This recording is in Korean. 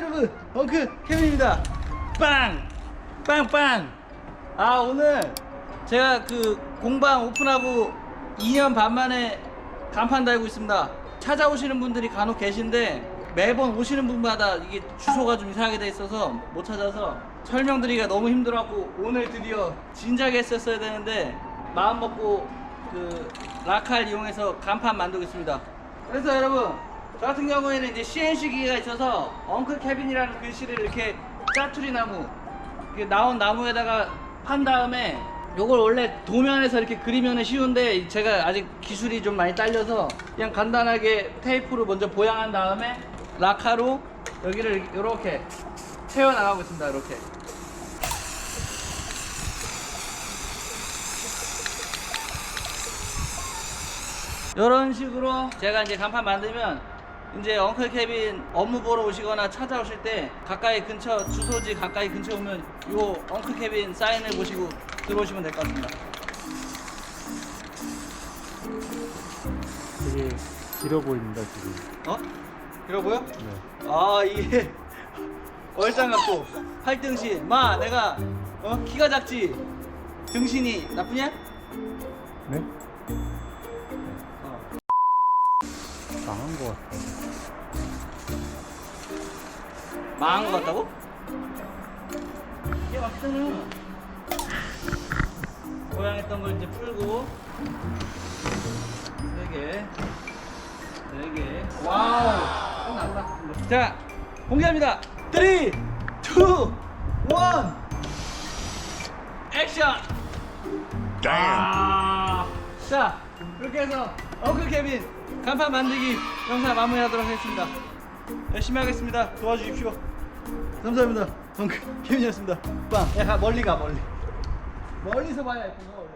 여러분 엉크 케빈입니다 빵! 빵빵! 아 오늘 제가 그 공방 오픈하고 2년 반 만에 간판 달고 있습니다 찾아오시는 분들이 간혹 계신데 매번 오시는 분마다 이게 주소가 좀 이상하게 돼 있어서 못 찾아서 설명드리기가 너무 힘들었고 오늘 드디어 진작에 했었어야 되는데 마음 먹고 그 라칼 이용해서 간판 만들겠습니다 그래서 여러분 저 같은 경우에는 이제 CNC 기계가 있어서 엉클 캐빈이라는 글씨를 이렇게 짜투리 나무 이렇게 나온 나무에다가 판 다음에 요걸 원래 도면에서 이렇게 그리면 쉬운데 제가 아직 기술이 좀 많이 딸려서 그냥 간단하게 테이프로 먼저 보양한 다음에 라카로 여기를 이렇게 채워 나가고 있습니다 이렇게. 이런 식으로 제가 이제 간판 만들면 이제 엉클 케빈 업무 보러 오시거나 찾아오실 때 가까이 근처 주소지 가까이 근처 오면 요 엉클 케빈 사인을 보시고 들어오시면 될 것 같습니다. 되게 길어 보입니다 지금. 어? 이러 보여? 네. 아 이게 얼짱 같고 팔등신 마 내가 어 키가 작지 등신이 나쁘냐? 네? 어. 망한 것 같아요. 망한 것 같다고? 이게 막상 고양했던 걸 이제 풀고. 세 개. 네 개. 와우. 끝났다. 자 공개합니다. 3 2 1 액션! 아, 자 이렇게 해서 엉클 케빈 간판 만들기 영상 마무리하도록 하겠습니다. 열심히 하겠습니다. 도와주십시오. 감사합니다. 엉클 케빈이었습니다. 빵. 야, 가, 멀리 가 멀리. 멀리서 봐야 예쁜 거 원래